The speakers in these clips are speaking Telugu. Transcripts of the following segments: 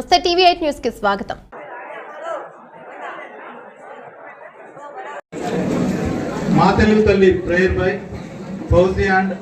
నమస్తే టీవీ ఎయిట్ న్యూస్కి స్వాగతం. మా తెలుగు తల్లి ప్రేయర్ బై ఫౌజీ అండ్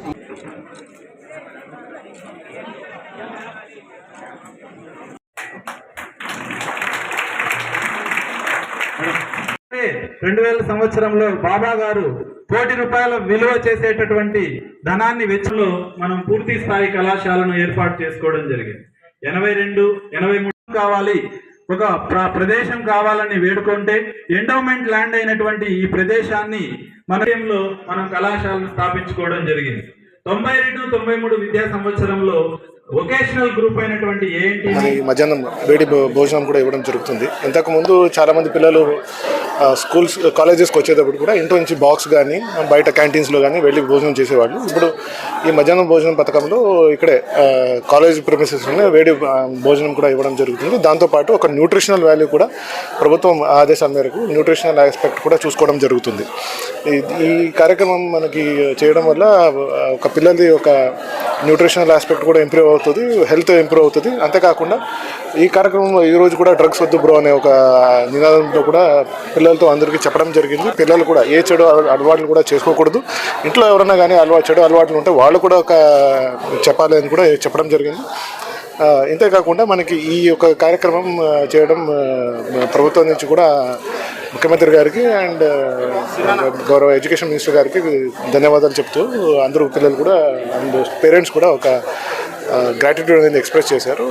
రెండు వేల సంవత్సరంలో బాబా గారు కోటి రూపాయల విలువ చేసేటటువంటి ధనాన్ని వెచ్చలో మనం పూర్తి స్థాయి కళాశాలను ఏర్పాటు చేసుకోవడం జరిగింది. ఎనభై రెండు ఎనభై మూడు కావాలి. ఒక ప్ర- ప్రదేశం కావాలని వేడుకుంటే ఎండోమెంట్ ల్యాండ్ అయినటువంటి ఈ ప్రదేశాన్ని మనలో మనం కళాశాలను స్థాపించుకోవడం జరిగింది. తొంభై రెండు తొంభై మూడు విద్యా సంవత్సరంలో వొకేషనల్ గ్రూప్ అయినటువంటి ఏంటి మధ్యాహ్నం వేడి భోజనం కూడా ఇవ్వడం జరుగుతుంది. ఇంతకుముందు చాలామంది పిల్లలు స్కూల్స్ కాలేజెస్కి వచ్చేటప్పుడు కూడా ఇంట్లో నుంచి బాక్స్ కానీ బయట క్యాంటీన్స్లో కానీ వెళ్ళి భోజనం చేసేవాళ్ళు. ఇప్పుడు ఈ మధ్యాహ్నం భోజనం పథకంలో ఇక్కడే కాలేజ్ ప్రిమిసెస్లోనే వేడి భోజనం కూడా ఇవ్వడం జరుగుతుంది. దాంతోపాటు ఒక న్యూట్రిషనల్ వాల్యూ కూడా ప్రభుత్వం ఆదేశాల మేరకు న్యూట్రిషనల్ ఆస్పెక్ట్ కూడా చూసుకోవడం జరుగుతుంది. ఈ- కార్యక్రమం మనకి చేయడం వల్ల ఒక పిల్లలది ఒక న్యూట్రిషనల్ ఆస్పెక్ట్ కూడా ఇంప్రూవ్ అవుతుంది హెల్త్ ఇంప్రూవ్ అవుతుంది. అంతేకాకుండా ఈ కార్యక్రమంలో ఈ రోజు కూడా డ్రగ్స్ వద్దు బ్రో అనే ఒక నినాదంతో కూడా పిల్లలతో అందరికీ చెప్పడం జరిగింది. పిల్లలు కూడా ఏ చెడు అలవాట్లు కూడా చేసుకోకూడదు. ఇంట్లో ఎవరైనా కానీ అలవాటు చెడు అలవాట్లు ఉంటే వాళ్ళు కూడా ఒక చెప్పాలి అని కూడా చెప్పడం జరిగింది. ఇంతేకాకుండా మనకి ఈ యొక్క కార్యక్రమం చేయడం ప్రభుత్వం నుంచి కూడా ముఖ్యమంత్రి గారికి అండ్ గౌరవ ఎడ్యుకేషన్ మినిస్టర్ గారికి ధన్యవాదాలు చెప్తూ అందరూ పిల్లలు కూడా అండ్ పేరెంట్స్ కూడా ఒక గ్రాటిట్యూడ్ అనేది ఎక్స్ప్రెస్ చేశారు.